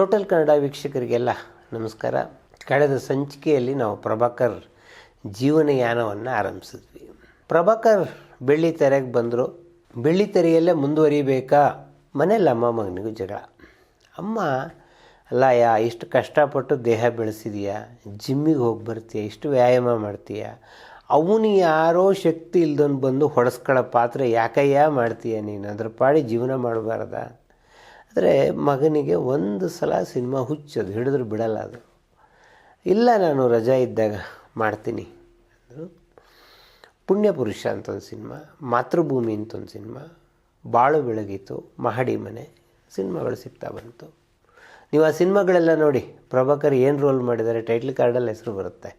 Total Kannada ವೀಕ್ಷಕರಿಗೆಲ್ಲ ನಮಸ್ಕಾರ. ಕಳೆದ ಸಂಚಿಕೆಯಲ್ಲಿ ನಾವು ಪ್ರಭಾಕರ್ ಜೀವನಯಾನವನ್ನು ಆರಂಭಿಸಿದ್ವಿ. ಪ್ರಭಾಕರ್ ಬೆಳ್ಳಿ ತೆರೆಗೆ ಬಂದರು. ಬೆಳ್ಳಿ ತೆರೆಯಲ್ಲೇ ಮುಂದುವರಿಬೇಕಾ? ಮನೇಲಿ ಅಮ್ಮ ಮಗನಿಗೂ ಜಗಳ. ಅಮ್ಮ ಅಲ್ಲ ಯಾ ಇಷ್ಟು ಕಷ್ಟಪಟ್ಟು ದೇಹ ಬೆಳೆಸಿದೆಯಾ? ಜಿಮ್ಮಿಗೆ ಹೋಗಿ ಬರ್ತೀಯ? ಇಷ್ಟು ವ್ಯಾಯಾಮ ಮಾಡ್ತೀಯ? ಅವನು ಯಾರೋ ಶಕ್ತಿ ಇಲ್ದೊಂದು ಬಂದು ಹೊಡೆಸ್ಕೊಳ್ಳೋ ಪಾತ್ರ ಯಾಕಯ್ಯ ಮಾಡ್ತೀಯ ನೀನು? ಅದ್ರ ಪಾಡಿ ಜೀವನ ಮಾಡಬಾರ್ದ? ಆದರೆ ಮಗನಿಗೆ ಒಂದು ಸಲ ಸಿನಿಮಾ ಹುಚ್ಚದು, ಹಿಡಿದ್ರು ಬಿಡಲ್ಲ ಅದು. ಇಲ್ಲ, ನಾನು ರಜಾ ಇದ್ದಾಗ ಮಾಡ್ತೀನಿ ಅಂದರು. ಪುಣ್ಯಪುರುಷ ಅಂತ ಒಂದು ಸಿನಿಮಾ, ಮಾತೃಭೂಮಿ ಅಂತ ಒಂದು ಸಿನಿಮಾ, ಬಾಳು ಬೆಳಗಿತು, ಮಹಡಿ ಮನೆ, ಸಿನಿಮಾಗಳು ಸಿಗ್ತಾ ಬಂತು. ನೀವು ಆ ಸಿನಿಮಾಗಳೆಲ್ಲ ನೋಡಿ, ಪ್ರಭಾಕರ್ ಏನು ರೋಲ್ ಮಾಡಿದ್ದಾರೆ, ಟೈಟ್ಲ್ ಕಾರ್ಡಲ್ಲಿ ಹೆಸರು ಬರುತ್ತೆ.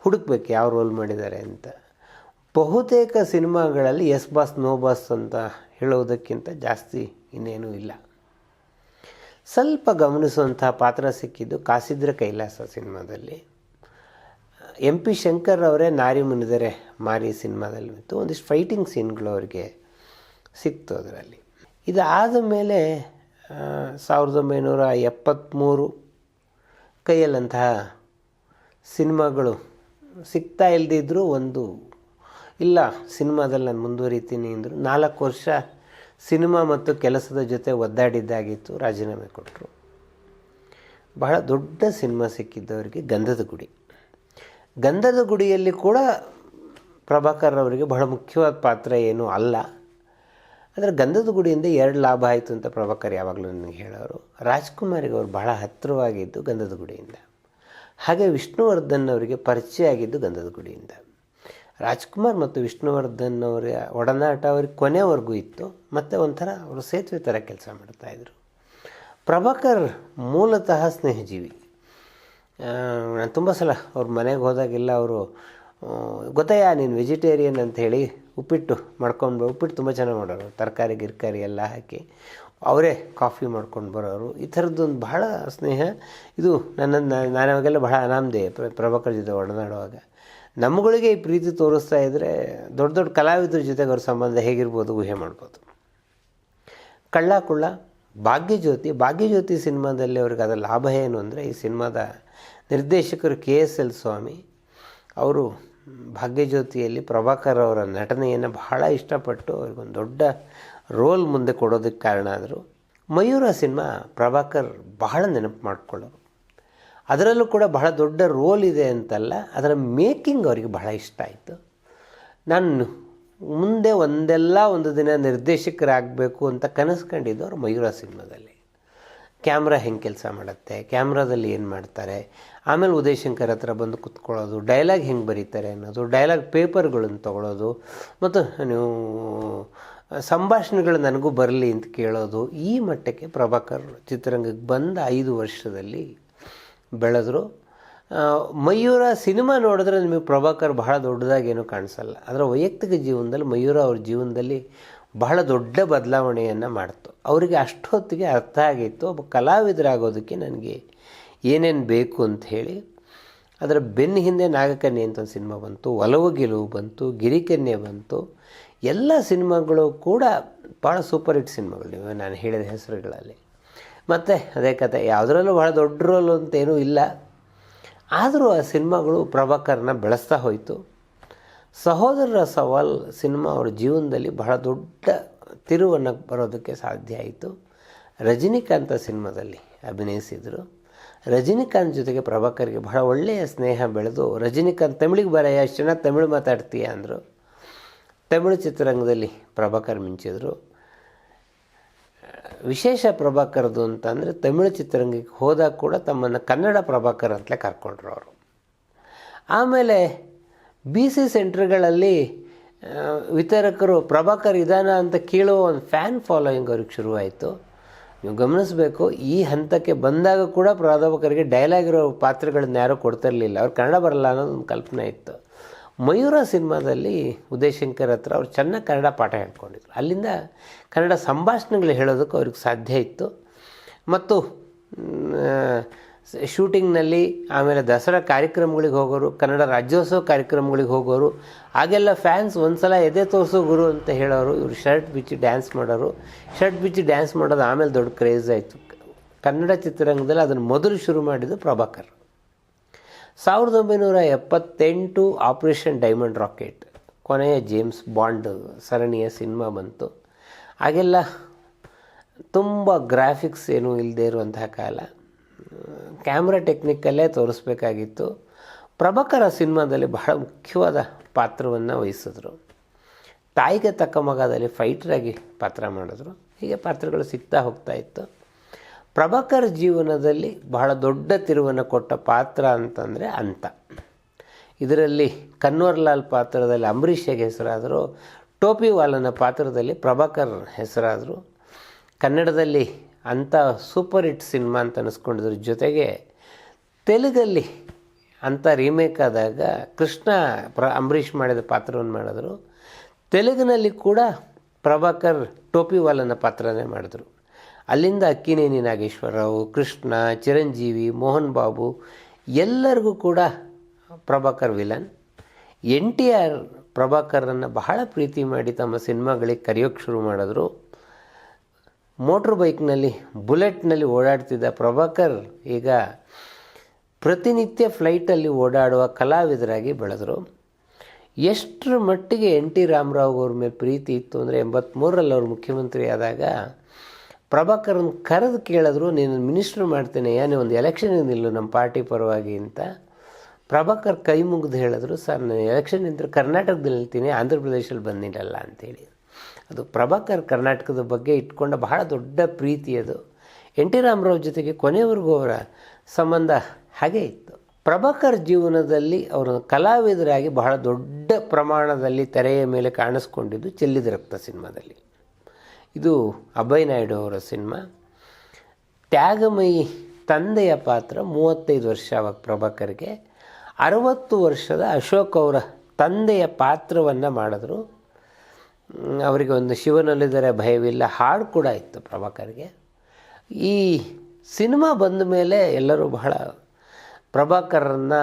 ಹುಡುಕ್ಬೇಕು ಯಾವ ರೋಲ್ ಮಾಡಿದ್ದಾರೆ ಅಂತ. ಬಹುತೇಕ ಸಿನಿಮಾಗಳಲ್ಲಿ ಎಸ್ ಬಾಸ್, ನೋ ಬಾಸ್ ಅಂತ ಹೇಳೋದಕ್ಕಿಂತ ಜಾಸ್ತಿ ಇನ್ನೇನೂ ಇಲ್ಲ. ಸ್ವಲ್ಪ ಗಮನಿಸುವಂತಹ ಪಾತ್ರ ಸಿಕ್ಕಿದ್ದು ಕಾಸಿದ್ರ ಕೈಲಾಸ ಸಿನಿಮಾದಲ್ಲಿ. ಎಂ ಪಿ ಶಂಕರ್ ಅವರೇ ನಾರಿ ಮುನಿದರೆ ಮಾರಿ ಸಿನಿಮಾದಲ್ಲಿ ಮತ್ತು ಒಂದಿಷ್ಟು ಫೈಟಿಂಗ್ ಸೀನ್ಗಳು ಅವರಿಗೆ ಸಿಕ್ತು ಅದರಲ್ಲಿ. ಇದಾದ ಮೇಲೆ ಸಾವಿರದ ಒಂಬೈನೂರ ಎಪ್ಪತ್ತ್ಮೂರು ಕೈಯಲ್ಲಂತಹ ಸಿನಿಮಾಗಳು ಸಿಗ್ತಾ ಇಲ್ಲದಿದ್ದರೂ ಒಂದು, ಇಲ್ಲ, ಸಿನಿಮಾದಲ್ಲಿ ನಾನು ಮುಂದುವರಿತೀನಿ ಅಂದರು ನಾಲ್ಕು ವರ್ಷ ಸಿನಿಮಾ ಮತ್ತು ಕೆಲಸದ ಜೊತೆ ಒದ್ದಾಡಿದ್ದಾಗಿತ್ತು ರಾಜೀನಾಮೆ ಕೊಟ್ಟರು. ಬಹಳ ದೊಡ್ಡ ಸಿನಿಮಾ ಸಿಕ್ಕಿದ್ದವರಿಗೆ ಗಂಧದ ಗುಡಿ. ಗಂಧದ ಗುಡಿಯಲ್ಲಿ ಕೂಡ ಪ್ರಭಾಕರ್ ಅವರಿಗೆ ಬಹಳ ಮುಖ್ಯವಾದ ಪಾತ್ರ ಏನೂ ಅಲ್ಲ. ಆದರೆ ಗಂಧದ ಗುಡಿಯಿಂದ ಎರಡು ಲಾಭ ಆಯಿತು ಅಂತ ಪ್ರಭಾಕರ್ ಯಾವಾಗಲೂ ನನಗೆ ಹೇಳೋರು. ರಾಜ್ಕುಮಾರಿಗೆ ಅವರು ಬಹಳ ಹತ್ತಿರವಾಗಿದ್ದು ಗಂಧದ ಗುಡಿಯಿಂದ. ಹಾಗೆ ವಿಷ್ಣುವರ್ಧನ್ ಅವರಿಗೆ ಪರಿಚಯ ಆಗಿದ್ದು ಗಂಧದ ಗುಡಿಯಿಂದ. ರಾಜ್ಕುಮಾರ್ ಮತ್ತು ವಿಷ್ಣುವರ್ಧನ್ ಅವರ ಒಡನಾಟ ಅವ್ರಿಗೆ ಕೊನೆವರೆಗೂ ಇತ್ತು. ಮತ್ತು ಒಂಥರ ಅವರು ಸೇತುವೆ ಥರ ಕೆಲಸ ಮಾಡ್ತಾಯಿದ್ರು ಪ್ರಭಾಕರ್ ಮೂಲತಃ ಸ್ನೇಹಜೀವಿ. ನಾನು ತುಂಬ ಸಲ ಅವ್ರ ಮನೆಗೆ ಹೋದಾಗೆಲ್ಲ ಅವರು ಗೊತ್ತಯ್ಯ ನೀನು ವೆಜಿಟೇರಿಯನ್ ಅಂತ ಹೇಳಿ ಉಪ್ಪಿಟ್ಟು ಮಾಡ್ಕೊಂಡು ಉಪ್ಪಿಟ್ಟು ತುಂಬ ಚೆನ್ನಾಗಿ ಮಾಡೋರು. ತರಕಾರಿ, ಗಿರ್ಕಾರಿ ಎಲ್ಲ ಹಾಕಿ ಅವರೇ ಕಾಫಿ ಮಾಡ್ಕೊಂಡು ಬರೋರು. ಈ ಥರದ್ದೊಂದು ಬಹಳ ಸ್ನೇಹ. ಇದು ನನ್ನ ನಾನು ಅವಾಗೆಲ್ಲ ಬಹಳ ಅನಾಮಧೇಯ ಪ್ರ- ಪ್ರಭಾಕರ್ ಜೊತೆ ಒಡನಾಡುವಾಗ. ನಮ್ಮಗಳಿಗೆ ಈ ಪ್ರೀತಿ ತೋರಿಸ್ತಾ ಇದ್ದರೆ ದೊಡ್ಡ ದೊಡ್ಡ ಕಲಾವಿದರ ಜೊತೆಗೆ ಅವ್ರ ಸಂಬಂಧ ಹೇಗಿರ್ಬೋದು ಊಹೆ ಮಾಡ್ಬೋದು. ಕಳ್ಳ ಕುಳ್ಳ ಭಾಗ್ಯಜ್ಯೋತಿ ಭಾಗ್ಯಜ್ಯೋತಿ ಸಿನಿಮಾದಲ್ಲಿ ಅವ್ರಿಗೆ ಅದರ ಲಾಭ ಏನು ಅಂದರೆ ಈ ಸಿನಿಮಾದ ನಿರ್ದೇಶಕರು ಕೆ ಎಸ್ ಎಲ್ ಸ್ವಾಮಿ ಅವರು ಭಾಗ್ಯಜ್ಯೋತಿಯಲ್ಲಿ ಪ್ರಭಾಕರ್ ಅವರ ನಟನೆಯನ್ನು ಬಹಳ ಇಷ್ಟಪಟ್ಟು ಅವ್ರಿಗೊಂದು ದೊಡ್ಡ ರೋಲ್ ಮುಂದೆ ಕೊಡೋದಕ್ಕೆ ಕಾರಣ ಆದರು ಮಯೂರ ಸಿನಿಮಾ ಪ್ರಭಾಕರ್ ಬಹಳ ನೆನಪು ಮಾಡ್ಕೊಳ್ಳೋರು. ಅದರಲ್ಲೂ ಕೂಡ ಬಹಳ ದೊಡ್ಡ ರೋಲ್ ಇದೆ ಅಂತಲ್ಲ, ಅದರ ಮೇಕಿಂಗ್ ಅವರಿಗೆ ಬಹಳ ಇಷ್ಟ ಆಯಿತು. ನಾನು ಮುಂದೆ ಒಂದೆಲ್ಲ ಒಂದು ದಿನ ನಿರ್ದೇಶಕರಾಗಬೇಕು ಅಂತ ಕನಸು ಕಂಡಿದ್ದು ಅವ್ರು ಮಯೂರ ಸಿನಿಮಾದಲ್ಲಿ. ಕ್ಯಾಮ್ರಾ ಹೆಂಗೆ ಕೆಲಸ ಮಾಡುತ್ತೆ, ಕ್ಯಾಮ್ರಾದಲ್ಲಿ ಏನು ಮಾಡ್ತಾರೆ, ಆಮೇಲೆ ಉದಯ್ ಶಂಕರ್ ಹತ್ರ ಬಂದು ಕುತ್ಕೊಳ್ಳೋದು, ಡೈಲಾಗ್ ಹೆಂಗೆ ಬರೀತಾರೆ ಅನ್ನೋದು, ಡೈಲಾಗ್ ಪೇಪರ್ಗಳನ್ನು ತೊಗೊಳೋದು, ಮತ್ತು ನೀವು ಸಂಭಾಷಣೆಗಳು ನನಗೂ ಬರಲಿ ಅಂತ ಕೇಳೋದು, ಈ ಮಟ್ಟಕ್ಕೆ ಪ್ರಭಾಕರ್ ಚಿತ್ರರಂಗಕ್ಕೆ ಬಂದ ಐದು ವರ್ಷದಲ್ಲಿ ಬೆಳೆದ್ರು. ಮಯೂರ ಸಿನಿಮಾ ನೋಡಿದ್ರೆ ನಿಮಗೆ ಪ್ರಭಾಕರ್ ಬಹಳ ದೊಡ್ಡದಾಗೇನು ಕಾಣಿಸಲ್ಲ. ಅದರ ವೈಯಕ್ತಿಕ ಜೀವನದಲ್ಲಿ ಮಯೂರ ಅವ್ರ ಜೀವನದಲ್ಲಿ ಬಹಳ ದೊಡ್ಡ ಬದಲಾವಣೆಯನ್ನು ಮಾಡ್ತು. ಅವರಿಗೆ ಅಷ್ಟೊತ್ತಿಗೆ ಅರ್ಥ ಆಗಿತ್ತು. ಒಬ್ಬ ಕಲಾವಿದರಾಗೋದಕ್ಕೆ ನನಗೆ ಏನೇನು ಬೇಕು ಅಂತ ಹೇಳಿ ಅದರ ಬೆನ್ನ ಹಿಂದೆ ನಾಗಕನ್ಯೆ ಅಂತ ಒಂದು ಸಿನಿಮಾ ಬಂತು, ಒಲವು ಗೆಲುವು ಬಂತು, ಗಿರಿಕನ್ಯೆ ಬಂತು. ಎಲ್ಲ ಸಿನಿಮಾಗಳು ಕೂಡ ಭಾಳ ಸೂಪರ್ ಹಿಟ್ ಸಿನಿಮಾಗಳು ನೀವು ನಾನು ಹೇಳಿದ ಹೆಸರುಗಳಲ್ಲಿ. ಮತ್ತು ಅದೇ ಕತೆ, ಯಾವುದರಲ್ಲೂ ಬಹಳ ದೊಡ್ಡ ರೋಲ್ ಅಂತೇನೂ ಇಲ್ಲ. ಆದರೂ ಆ ಸಿನಿಮಾಗಳು ಪ್ರಭಾಕರ್ನ ಬೆಳೆಸ್ತಾ ಹೋಯಿತು. ಸಹೋದರರ ಸವಾಲ್ ಸಿನಿಮಾ ಅವ್ರ ಜೀವನದಲ್ಲಿ ಬಹಳ ದೊಡ್ಡ ತಿರುವನ್ನು ಬರೋದಕ್ಕೆ ಸಾಧ್ಯ ಆಯಿತು. ರಜನಿಕಾಂತ ಸಿನಿಮಾದಲ್ಲಿ ಅಭಿನಯಿಸಿದರು. ರಜನಿಕಾಂತ್ ಜೊತೆಗೆ ಪ್ರಭಾಕರ್ಗೆ ಬಹಳ ಒಳ್ಳೆಯ ಸ್ನೇಹ ಬೆಳೆದು, ರಜನಿಕಾಂತ್, ತಮಿಳಿಗೆ ಬರ ಎಷ್ಟು ಜನ ತಮಿಳು ಮಾತಾಡ್ತೀಯ? ಅಂದರು. ತಮಿಳು ಚಿತ್ರರಂಗದಲ್ಲಿ ಪ್ರಭಾಕರ್ ಮಿಂಚಿದ್ರು. ವಿಶೇಷ ಪ್ರಭಾಕರ್ದು ಅಂತಂದರೆ ತಮಿಳು ಚಿತ್ರರಂಗಕ್ಕೆ ಹೋದಾಗ ಕೂಡ ತಮ್ಮನ್ನು ಕನ್ನಡ ಪ್ರಭಾಕರ್ ಅಂತಲೇ ಕರ್ಕೊಂಡ್ರು ಅವರು. ಆಮೇಲೆ ಬಿ ಸಿ ಸೆಂಟ್ರ್ಗಳಲ್ಲಿ ವಿತರಕರು, ಪ್ರಭಾಕರ್ ಇದಾನ ಅಂತ ಕೇಳುವ ಒಂದು ಫ್ಯಾನ್ ಫಾಲೋಯಿಂಗ್ ಅವ್ರಿಗೆ ಶುರುವಾಯಿತು. ನೀವು ಗಮನಿಸಬೇಕು, ಈ ಹಂತಕ್ಕೆ ಬಂದಾಗ ಕೂಡ ಪ್ರಾಧ್ಯಾಪಕರಿಗೆ ಡೈಲಾಗ್ ಇರೋ ಪಾತ್ರಗಳನ್ನ ಯಾರೂ ಕೊಡ್ತಿರಲಿಲ್ಲ ಅವ್ರು ಕನ್ನಡ ಬರಲ್ಲ ಅನ್ನೋದು ಒಂದು ಕಲ್ಪನೆ ಇತ್ತು. ಮಯೂರ ಸಿನಿಮಾದಲ್ಲಿ ಉದಯಶಂಕರ್ ಹತ್ರ ಅವ್ರು ಚೆನ್ನಾಗಿ ಕನ್ನಡ ಪಾಠ ಹೇಳ್ಕೊಂಡಿದ್ರು. ಅಲ್ಲಿಂದ ಕನ್ನಡ ಸಂಭಾಷಣೆಗಳು ಹೇಳೋದಕ್ಕೆ ಅವ್ರಿಗೆ ಸಾಧ್ಯ ಇತ್ತು. ಮತ್ತು ಶೂಟಿಂಗ್ನಲ್ಲಿ ಆಮೇಲೆ ದಸರಾ ಕಾರ್ಯಕ್ರಮಗಳಿಗೆ ಹೋಗೋರು, ಕನ್ನಡ ರಾಜ್ಯೋತ್ಸವ ಕಾರ್ಯಕ್ರಮಗಳಿಗೆ ಹೋಗೋರು ಆಗೆಲ್ಲ ಫ್ಯಾನ್ಸ್ ಒಂದು ಸಲ ಎದೆ ತೋರಿಸೋ ಗುರು ಅಂತ ಹೇಳೋರು, ಇವರು ಶರ್ಟ್ ಬಿಚ್ಚಿ ಡ್ಯಾನ್ಸ್ ಮಾಡೋರು. ಶರ್ಟ್ ಬಿಚ್ಚಿ ಡ್ಯಾನ್ಸ್ ಮಾಡೋದು ಆಮೇಲೆ ದೊಡ್ಡ ಕ್ರೇಜ್ ಆಯಿತು. ಕನ್ನಡ ಚಿತ್ರರಂಗದಲ್ಲಿ ಅದನ್ನು ಮೊದಲು ಶುರು ಮಾಡಿದ್ದು ಪ್ರಭಾಕರ್. ಸಾವಿರದ ಒಂಬೈನೂರ ಎಪ್ಪತ್ತೆಂಟು ಆಪರೇಷನ್ ಡೈಮಂಡ್ ರಾಕೆಟ್ ಕೊನೆಯ ಜೇಮ್ಸ್ ಬಾಂಡ್ ಸರಣಿಯ ಸಿನಿಮಾ ಬಂತು. ಹಾಗೆಲ್ಲ ತುಂಬ ಗ್ರಾಫಿಕ್ಸ್ ಏನೂ ಇಲ್ಲದೆ ಇರುವಂತಹ ಕಾಲ. ಕ್ಯಾಮ್ರಾ ಟೆಕ್ನಿಕಲ್ಲೇ ತೋರಿಸ್ಬೇಕಾಗಿತ್ತು. ಪ್ರಭಾಕರ ಸಿನಿಮಾದಲ್ಲಿ ಬಹಳ ಮುಖ್ಯವಾದ ಪಾತ್ರವನ್ನು ವಹಿಸಿದ್ರು. ತಾಯಿಗೆ ತಕ್ಕ ಮಗದಲ್ಲಿ ಫೈಟ್ರಾಗಿ ಪಾತ್ರ ಮಾಡಿದ್ರು. ಹೀಗೆ ಪಾತ್ರಗಳು ಸಿಗ್ತಾ ಹೋಗ್ತಾ ಇತ್ತು. ಪ್ರಭಾಕರ್ ಜೀವನದಲ್ಲಿ ಬಹಳ ದೊಡ್ಡ ತಿರುವನ್ನು ಕೊಟ್ಟ ಪಾತ್ರ ಅಂತಂದರೆ ಅಂತ. ಇದರಲ್ಲಿ ಕನ್ವರ್ಲಾಲ್ ಪಾತ್ರದಲ್ಲಿ ಅಂಬರೀಷ್ ಹೇಗೆ ಹೆಸರಾದರು ಟೋಪಿವಾಲನ ಪಾತ್ರದಲ್ಲಿ ಪ್ರಭಾಕರ್ ಹೆಸರಾದರು. ಕನ್ನಡದಲ್ಲಿ ಅಂಥ ಸೂಪರ್ ಹಿಟ್ ಸಿನಿಮಾ ಅಂತ ಅನಿಸ್ಕೊಂಡಿದ್ರ. ಜೊತೆಗೆ ತೆಲುಗಲ್ಲಿ ಅಂಥ ರೀಮೇಕ್ ಆದಾಗ ಕೃಷ್ಣ ಪ್ರ, ಅಂಬರೀಷ್ ಮಾಡಿದ ಪಾತ್ರವನ್ನು ಮಾಡಿದ್ರು. ತೆಲುಗಿನಲ್ಲಿ ಕೂಡ ಪ್ರಭಾಕರ್ ಟೋಪಿವಾಲನ ಪಾತ್ರನೇ ಮಾಡಿದ್ರು. ಅಲ್ಲಿಂದ ಅಕ್ಕಿನೇನಿ ನಾಗೇಶ್ವರರಾವ್, ಕೃಷ್ಣ, ಚಿರಂಜೀವಿ, ಮೋಹನ್ ಬಾಬು, ಎಲ್ಲರಿಗೂ ಕೂಡ Prabhakar villain. N T R ಪ್ರಭಾಕರನ್ನು ಬಹಳ ಪ್ರೀತಿ ಮಾಡಿ ತಮ್ಮ ಸಿನಿಮಾಗಳಿಗೆ ಕರೆಯೋಕ್ಕೆ ಶುರು ಮಾಡಿದ್ರು. ಮೋಟ್ರ್ ಬೈಕ್ನಲ್ಲಿ, ಬುಲೆಟ್ನಲ್ಲಿ ಓಡಾಡ್ತಿದ್ದ ಪ್ರಭಾಕರ್ ಈಗ ಪ್ರತಿನಿತ್ಯ ಫ್ಲೈಟಲ್ಲಿ ಓಡಾಡುವ ಕಲಾವಿದರಾಗಿ ಬೆಳೆದರು. ಎಷ್ಟರ ಮಟ್ಟಿಗೆ ಎನ್ ಟಿ ರಾಮರಾವ್ ಅವ್ರ ಮೇಲೆ ಪ್ರೀತಿ ಇತ್ತು ಅಂದರೆ ಎಂಬತ್ತ್ಮೂರರಲ್ಲಿ ಅವರು ಮುಖ್ಯಮಂತ್ರಿ ಆದಾಗ ಪ್ರಭಾಕರನ್ ಕರೆದು ಕೇಳಿದ್ರು, ನೀನು ಮಿನಿಸ್ಟ್ರ್ ಮಾಡ್ತೇನೆ ಯಾನೇ ಒಂದು ಎಲೆಕ್ಷನ್ ನಿಲ್ಲು ನಮ್ಮ ಪಾರ್ಟಿ ಪರವಾಗಿ ಅಂತ. ಪ್ರಭಾಕರ್ ಕೈ ಮುಗಿದು ಹೇಳಿದ್ರು, ಸರ್, ನಾನು ಎಲೆಕ್ಷನ್ ನಿಂತರೆ ಕರ್ನಾಟಕದಲ್ಲಿ ನಿಲ್ತೀನಿ, ಆಂಧ್ರ ಪ್ರದೇಶದಲ್ಲಿ ಬಂದಿರಲ್ಲ ಅಂತೇಳಿ ಅದು ಪ್ರಭಾಕರ್ ಕರ್ನಾಟಕದ ಬಗ್ಗೆ ಇಟ್ಕೊಂಡ ಬಹಳ ದೊಡ್ಡ ಪ್ರೀತಿ ಅದು. ಎನ್ ಟಿ ರಾಮರಾವ್ ಜೊತೆಗೆ ಕೊನೆಯವರೆಗೂ ಅವರ ಸಂಬಂಧ ಹಾಗೇ ಇತ್ತು. ಪ್ರಭಾಕರ್ ಜೀವನದಲ್ಲಿ ಅವರು ಕಲಾವಿದರಾಗಿ ಬಹಳ ದೊಡ್ಡ ಪ್ರಮಾಣದಲ್ಲಿ ತೆರೆಯ ಮೇಲೆ ಕಾಣಿಸ್ಕೊಂಡಿದ್ದು ಚೆಲ್ಲಿದ ರಕ್ತ ಸಿನಿಮಾದಲ್ಲಿ. ಇದು ಅಭಯ್ ನಾಯ್ಡು ಅವರ ಸಿನಿಮಾ. ತ್ಯಾಗಮಯಿ ತಂದೆಯ ಪಾತ್ರ ಮೂವತ್ತೈದು ವರ್ಷ ಅವಾಗ ಪ್ರಭಾಕರ್ಗೆ. ಅರವತ್ತು ವರ್ಷದ ಅಶೋಕ್ ಅವರ ತಂದೆಯ ಪಾತ್ರವನ್ನು ಮಾಡಿದ್ರು. ಅವರಿಗೆ ಒಂದು ಶಿವನಲ್ಲಿದ್ದರೆ ಭಯವಿಲ್ಲ, ಹಾಡು ಕೂಡ ಇತ್ತು ಪ್ರಭಾಕರ್ಗೆ. ಈ ಸಿನಿಮಾ ಬಂದ ಮೇಲೆ ಎಲ್ಲರೂ ಬಹಳ ಪ್ರಭಾಕರನ್ನು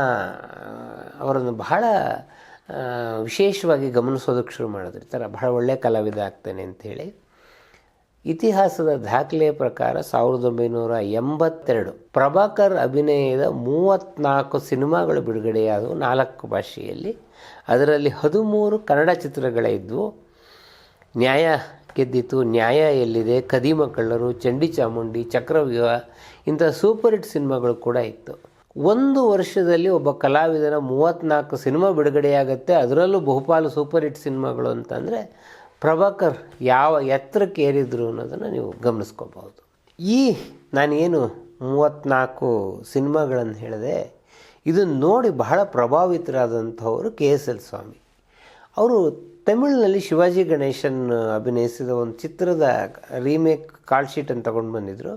ಅವರನ್ನು ಬಹಳ ವಿಶೇಷವಾಗಿ ಗಮನಿಸೋದಕ್ಕೆ ಶುರು ಮಾಡಿದ್ರು. ಈ ಥರ ಬಹಳ ಒಳ್ಳೆಯ ಕಲಾವಿದ ಆಗ್ತಾನೆ ಅಂಥೇಳಿ ಇತಿಹಾಸದ ದಾಖಲೆಯ ಪ್ರಕಾರ ಸಾವಿರದ ಒಂಬೈನೂರ ಎಂಬತ್ತೆರಡು ಪ್ರಭಾಕರ್ ಅಭಿನಯದ ಮೂವತ್ತ್ನಾಲ್ಕು ಸಿನಿಮಾಗಳು ಬಿಡುಗಡೆಯಾದವು ನಾಲ್ಕು ಭಾಷೆಯಲ್ಲಿ. ಅದರಲ್ಲಿ ಹದಿಮೂರು ಕನ್ನಡ ಚಿತ್ರಗಳೇ ಇದ್ವು. ನ್ಯಾಯ ಗೆದ್ದಿತು. ನ್ಯಾಯ ಎಲ್ಲಿದೆ? ಕದೀಮ ಕಳ್ಳರು, ಚಂಡಿ ಚಾಮುಂಡಿ, ಚಕ್ರವ್ಯೂಹ, ಇಂಥ ಸೂಪರ್ ಹಿಟ್ ಸಿನಿಮಾಗಳು ಕೂಡ ಇತ್ತು. ಒಂದು ವರ್ಷದಲ್ಲಿ ಒಬ್ಬ ಕಲಾವಿದನ ಮೂವತ್ತ್ನಾಲ್ಕು ಸಿನಿಮಾ ಬಿಡುಗಡೆಯಾಗುತ್ತೆ. ಅದರಲ್ಲೂ ಬಹುಪಾಲು ಸೂಪರ್ ಹಿಟ್ ಸಿನಿಮಾಗಳು ಅಂತಂದರೆ ಪ್ರಭಾಕರ್ ಯಾವ ಎತ್ತರಕ್ಕೆ ಏರಿದ್ರು ಅನ್ನೋದನ್ನು ನೀವು ಗಮನಿಸ್ಕೋಬಹುದು. ಈ ನಾನೇನು ಮೂವತ್ತ್ನಾಲ್ಕು ಸಿನಿಮಾಗಳನ್ನು ಹೇಳಿದೆ, ಇದನ್ನು ನೋಡಿ ಬಹಳ ಪ್ರಭಾವಿತರಾದಂಥವರು ಕೆ ಎಸ್ ಎಲ್ ಸ್ವಾಮಿ. ಅವರು ತಮಿಳಿನಲ್ಲಿ ಶಿವಾಜಿ ಗಣೇಶನ್ ಅಭಿನಯಿಸಿದ ಒಂದು ಚಿತ್ರದ ರೀಮೇಕ್ ಕಾಲ್ಶೀಟನ್ನು ತಗೊಂಡು ಬಂದಿದ್ದರು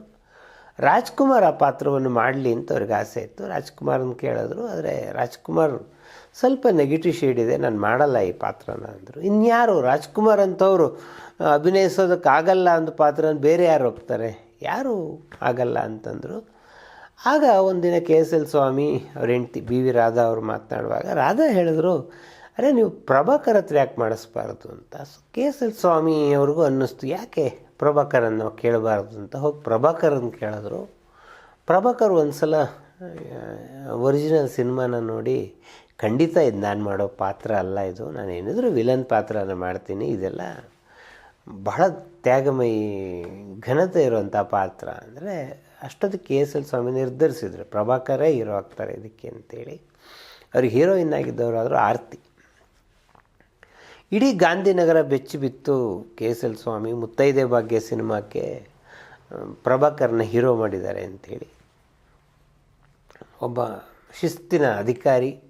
ರಾಜ್ಕುಮಾರ್ ಆ ಪಾತ್ರವನ್ನು ಮಾಡಲಿ ಅಂತ ಅವ್ರಿಗೆ ಆಸೆ ಇತ್ತು. ರಾಜ್ಕುಮಾರನ್ ಕೇಳಿದ್ರು, ಆದರೆ ರಾಜ್ಕುಮಾರ್ ಸ್ವಲ್ಪ ನೆಗೆಟಿವ್ ಶೇಡ್ ಇದೆ, ನಾನು ಮಾಡಲ್ಲ ಈ ಪಾತ್ರನ ಅಂದರು. ಇನ್ಯಾರು ರಾಜ್ಕುಮಾರ್ ಅಂತವರು ಅಭಿನಯಿಸೋದಕ್ಕಾಗಲ್ಲ ಅಂತ ಪಾತ್ರನ ಬೇರೆ ಯಾರು ಹೋಗ್ತಾರೆ ಯಾರು ಆಗಲ್ಲ ಅಂತಂದರು. ಆಗ ಒಂದಿನ ಕೆ ಎಸ್ ಎಲ್ ಸ್ವಾಮಿ ಅವ್ರ ಹೆಂಡ್ತಿ ಬಿ ವಿ ರಾಧಾ ಅವರು ಮಾತನಾಡುವಾಗ, ರಾಧಾ ಹೇಳಿದ್ರು ಅರೆ, ನೀವು ಪ್ರಭಾಕರ್ ಹತ್ರ ಯಾಕೆ ಮಾಡಿಸ್ಬಾರ್ದು ಅಂತ. ಕೆ ಎಸ್ ಎಲ್ ಸ್ವಾಮಿ ಅವ್ರಿಗೂ ಅನ್ನಿಸ್ತು. ಯಾಕೆ ಪ್ರಭಾಕರನ್ನು ಕೇಳಬಾರ್ದು ಅಂತ? ಹೋಗಿ ಪ್ರಭಾಕರನ್ ಕೇಳಿದ್ರು. ಪ್ರಭಾಕರ್ ಒಂದು ಸಲ ಒರಿಜಿನಲ್ ಸಿನಿಮಾನ ನೋಡಿ, ಖಂಡಿತ ಇದು ನಾನು ಮಾಡೋ ಪಾತ್ರ ಅಲ್ಲ ಇದು. ನಾನು ಏನಿದ್ರು ವಿಲನ್ ಪಾತ್ರನ ಮಾಡ್ತೀನಿ. ಇದೆಲ್ಲ ಬಹಳ ತ್ಯಾಗಮಯಿ, ಘನತೆ ಇರುವಂಥ ಪಾತ್ರ. ಅಂದರೆ ಅಷ್ಟೊತ್ತು ಕೆ ಎಸ್ ಎಲ್ ಸ್ವಾಮಿ ನಿರ್ಧರಿಸಿದ್ರು. ಪ್ರಭಾಕರೇ ಹೀರೋ ಆಗ್ತಾರೆ ಇದಕ್ಕೆ ಅಂತೇಳಿ. ಅವ್ರಿಗೆ ಹೀರೋಯಿನ್ ಆಗಿದ್ದವರಾದರೂ ಆರ್ತಿ. ಇಡೀ ಗಾಂಧಿನಗರ ಬೆಚ್ಚಿ ಬಿತ್ತು ಕೆ ಎಸ್ ಎಲ್ ಸ್ವಾಮಿ, ಮುತ್ತೈದೆ ಭಾಗ್ಯ ಸಿನಿಮಾಕ್ಕೆ ಪ್ರಭಾಕರ್ನ ಹೀರೋ ಮಾಡಿದ್ದಾರೆ ಅಂಥೇಳಿ. ಒಬ್ಬ ಶಿಸ್ತಿನ ಅಧಿಕಾರಿ,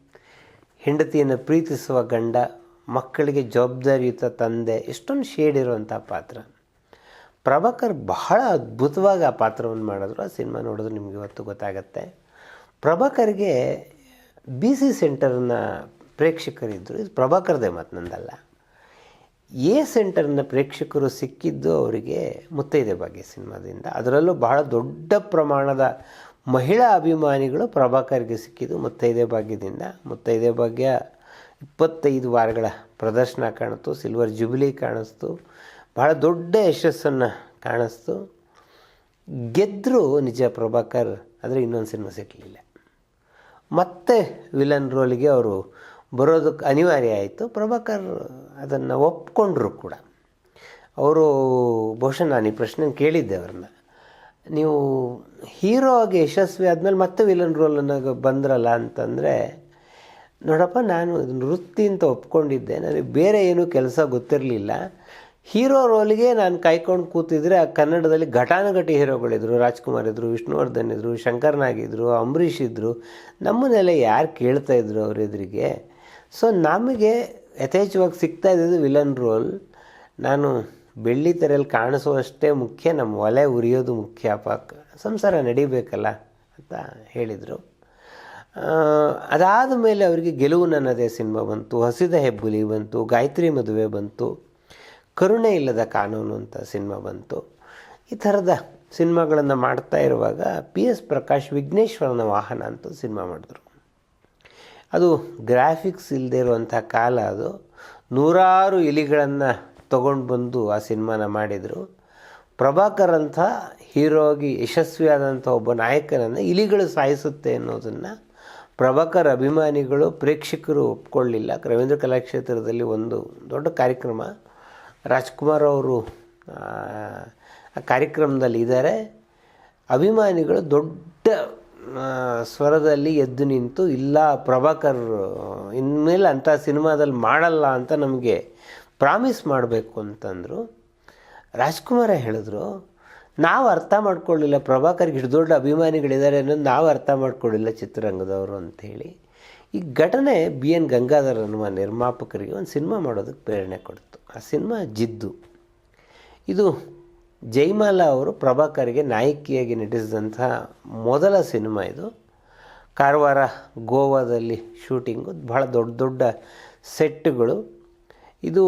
ಹೆಂಡತಿಯನ್ನು ಪ್ರೀತಿಸುವ ಗಂಡ, ಮಕ್ಕಳಿಗೆ ಜವಾಬ್ದಾರಿಯುತ ತಂದೆ, ಎಷ್ಟೊಂದು ಶೇಡ್ ಇರುವಂಥ ಪಾತ್ರ. ಪ್ರಭಾಕರ್ ಬಹಳ ಅದ್ಭುತವಾಗಿ ಆ ಪಾತ್ರವನ್ನು ಮಾಡಿದ್ರು. ಆ ಸಿನಿಮಾ ನೋಡಿದ್ರೆ ನಿಮಗೆ ಇವತ್ತು ಗೊತ್ತಾಗತ್ತೆ. ಪ್ರಭಾಕರ್ಗೆ ಬಿ ಸಿ ಸೆಂಟರ್ನ ಪ್ರೇಕ್ಷಕರಿದ್ದರು ಇದು ಪ್ರಭಾಕರ್ದೇ ಮತ್ತು ನಂದಲ್ಲ. ಎ ಸೆಂಟರ್ನ ಪ್ರೇಕ್ಷಕರು ಸಿಕ್ಕಿದ್ದು ಅವರಿಗೆ ಮುತ್ತೈದೆ ಭಾಗ್ಯ ಸಿನಿಮಾದಿಂದ. ಅದರಲ್ಲೂ ಬಹಳ ದೊಡ್ಡ ಪ್ರಮಾಣದ ಮಹಿಳಾ ಅಭಿಮಾನಿಗಳು ಪ್ರಭಾಕರ್ಗೆ ಸಿಕ್ಕಿದ್ದು ಮುತ್ತೈದೆ ಭಾಗ್ಯದಿಂದ. ಮುತ್ತೈದೆ ಭಾಗ್ಯ ಇಪ್ಪತ್ತೈದು ವಾರಗಳ ಪ್ರದರ್ಶನ ಕಾಣಿಸ್ತು, ಸಿಲ್ವರ್ ಜುಬಿಲಿ ಕಾಣಿಸ್ತು, ಬಹಳ ದೊಡ್ಡ ಯಶಸ್ಸನ್ನು ಕಾಣಿಸ್ತು. ಗೆದ್ದರು ನಿಜ ಪ್ರಭಾಕರ್, ಆದರೆ ಇನ್ನೊಂದು ಸಿನಿಮಾ ಸಿಕ್ಕಲಿಲ್ಲ ಮತ್ತೆ ವಿಲನ್ ರೋಲಿಗೆ ಅವರು ಬರೋದಕ್ಕೆ ಅನಿವಾರ್ಯ ಆಯಿತು. ಪ್ರಭಾಕರ್ ಅದನ್ನು ಒಪ್ಕೊಂಡ್ರು ಕೂಡ. ಅವರು ಬಹುಶಃ ನಾನು ಈ ಪ್ರಶ್ನೆ ಕೇಳಿದ್ದೆ ಅವ್ರನ್ನ. ನೀವು ಹೀರೋ ಆಗಿ ಯಶಸ್ವಿ ಆದಮೇಲೆ ಮತ್ತೆ ವಿಲನ್ ರೋಲನ್ನು ಬಂದ್ರಲ್ಲ ಅಂತಂದರೆ, ನೋಡಪ್ಪ, ನಾನು ವೃತ್ತಿ ಅಂತ ಒಪ್ಕೊಂಡಿದ್ದೆ. ನನಗೆ ಬೇರೆ ಏನೂ ಕೆಲಸ ಗೊತ್ತಿರಲಿಲ್ಲ. ಹೀರೋ ರೋಲಿಗೆ ನಾನು ಕಾಯ್ಕೊಂಡು ಕೂತಿದ್ರೆ ಆ ಕನ್ನಡದಲ್ಲಿ ಘಟಾನುಘಟಿ ಹೀರೋಗಳಿದ್ರು ರಾಜ್ಕುಮಾರ್ ಇದ್ದರು ವಿಷ್ಣುವರ್ಧನ್ ಇದ್ದರು ಶಂಕರ್ನಾಗಿದ್ದರು ಅಂಬರೀಷ್ ಇದ್ದರು ನಮ್ಮನ್ನೆಲ್ಲ ಯಾರು ಕೇಳ್ತಾ ಇದ್ರು ಅವ್ರ ಎದುರಿಗೆ? ಸೊ ನಮಗೆ ಯಥೇಚ್ಛವಾಗಿ ಸಿಗ್ತಾ ವಿಲನ್ ರೋಲ್ ನಾನು ಬೆಳ್ಳಿ ತೆರೆಯಲ್ಲಿ ಕಾಣಿಸುವಷ್ಟೇ ಮುಖ್ಯ, ನಮ್ಮ ಒಲೆ ಉರಿಯೋದು ಮುಖ್ಯ, ಪಾಕ ಸಂಸಾರ ನಡಿಬೇಕಲ್ಲ ಅಂತ ಹೇಳಿದರು. ಅದಾದ ಮೇಲೆ ಅವರಿಗೆ ಗೆಲುವು ನನ್ನದೇ ಸಿನಿಮಾ ಬಂತು, ಹಸಿದ ಹೆಬ್ಬುಲಿ ಬಂತು, ಗಾಯತ್ರಿ ಮದುವೆ ಬಂತು, ಕರುಣೆ ಇಲ್ಲದ ಕಾನೂನು ಅಂತ ಸಿನಿಮಾ ಬಂತು. ಈ ಥರದ ಸಿನಿಮಾಗಳನ್ನು ಮಾಡ್ತಾ ಇರುವಾಗ ಪಿ ಎಸ್ ಪ್ರಕಾಶ್ ವಿಘ್ನೇಶ್ವರನ ವಾಹನ ಅಂತ ಸಿನಿಮಾ ಮಾಡಿದ್ರು. ಅದು ಗ್ರಾಫಿಕ್ಸ್ ಇಲ್ಲದೆ ಇರುವಂಥ ಕಾಲ ಅದು. ನೂರಾರು ಇಲಿಗಳನ್ನು ತಗೊಂಡು ಬಂದು ಆ ಸಿನಿಮಾನ ಮಾಡಿದರು. ಪ್ರಭಾಕರ್ ಅಂತ ಹೀರೋಗಿ, ಯಶಸ್ವಿಯಾದಂಥ ಒಬ್ಬ ನಾಯಕನನ್ನು ಇಲಿಗಳು ಸಾಯಿಸುತ್ತೆ ಅನ್ನೋದನ್ನು ಪ್ರಭಾಕರ್ ಅಭಿಮಾನಿಗಳು, ಪ್ರೇಕ್ಷಕರು ಒಪ್ಕೊಳ್ಳಿಲ್ಲ. ರವೀಂದ್ರ ಕಲಾಕ್ಷೇತ್ರದಲ್ಲಿ ಒಂದು ದೊಡ್ಡ ಕಾರ್ಯಕ್ರಮ. ರಾಜ್ಕುಮಾರ್ ಅವರು ಆ ಕಾರ್ಯಕ್ರಮದಲ್ಲಿ ಇದ್ದಾರೆ. ಅಭಿಮಾನಿಗಳು ದೊಡ್ಡ ಸ್ವರದಲ್ಲಿ ಎದ್ದು ನಿಂತು, ಇಲ್ಲ ಪ್ರಭಾಕರ್, ಇನ್ಮೇಲೆ ಅಂಥ ಸಿನಿಮಾದಲ್ಲಿ ಮಾಡಲ್ಲ ಅಂತ ನಮಗೆ ಪ್ರಾಮಿಸ್ ಮಾಡಬೇಕು ಅಂತಂದರು. ರಾಜ್ಕುಮಾರ ಹೇಳಿದ್ರು, ನಾವು ಅರ್ಥ ಮಾಡ್ಕೊಳ್ಳಿಲ್ಲ, ಪ್ರಭಾಕರ್ಗೆ ಇಷ್ಟು ದೊಡ್ಡ ಅಭಿಮಾನಿಗಳಿದ್ದಾರೆ ಅನ್ನೋದು ನಾವು ಅರ್ಥ ಮಾಡ್ಕೊಳ್ಳಿಲ್ಲ ಚಿತ್ರರಂಗದವರು ಅಂಥೇಳಿ ಈ ಘಟನೆ ಬಿ ಎನ್ ಗಂಗಾಧರ್ ಅನ್ನುವ ನಿರ್ಮಾಪಕರಿಗೆ ಒಂದು ಸಿನಿಮಾ ಮಾಡೋದಕ್ಕೆ ಪ್ರೇರಣೆ ಕೊಡ್ತು. ಆ ಸಿನಿಮಾ ಜಿದ್ದು. ಇದು ಜೈಮಾಲಾ ಅವರು ಪ್ರಭಾಕರ್ಗೆ ನಾಯಕಿಯಾಗಿ ನಟಿಸಿದಂಥ ಮೊದಲ ಸಿನಿಮಾ ಇದು. ಕಾರವಾರ ಗೋವಾದಲ್ಲಿ ಶೂಟಿಂಗು ಭಾಳ ದೊಡ್ಡ ದೊಡ್ಡ ಸೆಟ್ಗಳು. ಇದು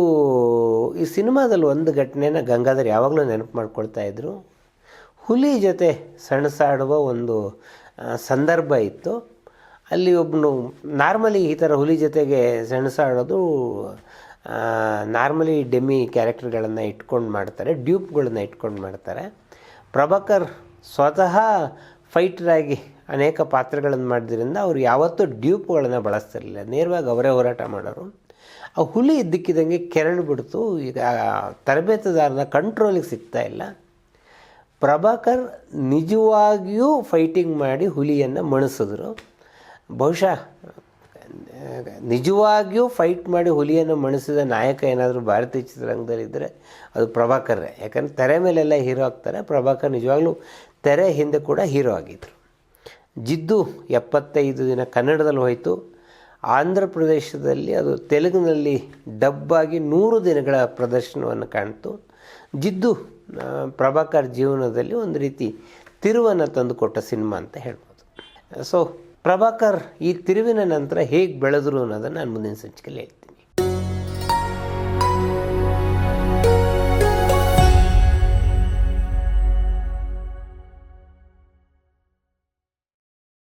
ಈ ಸಿನಿಮಾದಲ್ಲಿ ಒಂದು ಘಟನೆನ ಗಂಗಾಧರ್ ಯಾವಾಗಲೂ ನೆನಪು ಮಾಡ್ಕೊಳ್ತಾ ಇದ್ದರು ಹುಲಿ ಜೊತೆ ಸಣಸಾಡುವ ಒಂದು ಸಂದರ್ಭ ಇತ್ತು. ಅಲ್ಲಿ ಒಬ್ಬನು ನಾರ್ಮಲಿ ಈ ಥರ ಹುಲಿ ಜೊತೆಗೆ ಸೆಣಸಾಡೋದು ನಾರ್ಮಲಿ ಡೆಮಿ ಕ್ಯಾರೆಕ್ಟರ್ಗಳನ್ನು ಇಟ್ಕೊಂಡು ಮಾಡ್ತಾರೆ, ಡ್ಯೂಪ್ಗಳನ್ನ ಇಟ್ಕೊಂಡು ಮಾಡ್ತಾರೆ. ಪ್ರಭಾಕರ್ ಸ್ವತಃ ಫೈಟ್ರಾಗಿ ಅನೇಕ ಪಾತ್ರಗಳನ್ನು ಮಾಡಿದ್ರಿಂದ ಅವರು ಯಾವತ್ತೂ ಡ್ಯೂಪ್ಗಳನ್ನು ಬಳಸ್ತಿರಲಿಲ್ಲ. ನೇರವಾಗಿ ಅವರೇ ಹೋರಾಟ ಮಾಡೋರು. ಆ ಹುಲಿ ಇದ್ದಕ್ಕಿದ್ದಂಗೆ ಕೆರಳು ಬಿಡ್ತು. ಈಗ ತರಬೇತುದಾರನ ಕಂಟ್ರೋಲಿಗೆ ಸಿಗ್ತಾ ಇಲ್ಲ. ಪ್ರಭಾಕರ್ ನಿಜವಾಗಿಯೂ ಫೈಟಿಂಗ್ ಮಾಡಿ ಹುಲಿಯನ್ನು ಮಣಿಸಿದ್ರು. ಬಹುಶಃ ನಿಜವಾಗಿಯೂ ಫೈಟ್ ಮಾಡಿ ಹುಲಿಯನ್ನು ಮಣಿಸಿದ ನಾಯಕ ಏನಾದರೂ ಭಾರತೀಯ ಚಿತ್ರರಂಗದಲ್ಲಿದ್ದರೆ ಅದು ಪ್ರಭಾಕರೇ ಯಾಕಂದರೆ ತೆರೆ ಮೇಲೆಲ್ಲ ಹೀರೋ ಆಗ್ತಾರೆ. ಪ್ರಭಾಕರ್ ನಿಜವಾಗ್ಲೂ ತೆರೆ ಹಿಂದೆ ಕೂಡ ಹೀರೋ ಆಗಿದ್ದರು ಜಿದ್ದು ಎಪ್ಪತ್ತೈದು ದಿನ ಕನ್ನಡದಲ್ಲಿ ಹೋಯಿತು. ಆಂಧ್ರ ಪ್ರದೇಶದಲ್ಲಿ ಅದು ತೆಲುಗಿನಲ್ಲಿ ಡಬ್ಬಾಗಿ ನೂರು ದಿನಗಳ ಪ್ರದರ್ಶನವನ್ನು ಕಾಣ್ತು. ಜಿದ್ದು ಪ್ರಭಾಕರ್ ಜೀವನದಲ್ಲಿ ಒಂದು ರೀತಿ ತಿರುವನ್ನು ತಂದುಕೊಟ್ಟ ಸಿನಿಮಾ ಅಂತ ಹೇಳ್ಬೋದು. ಸೊ ಪ್ರಭಾಕರ್ ಈ ತಿರುವಿನ ನಂತರ ಹೇಗೆ ಬೆಳೆದರು ಅನ್ನೋದನ್ನು ನಾನು ಮುಂದಿನ ಸಂಚಿಕೆಯಲ್ಲಿ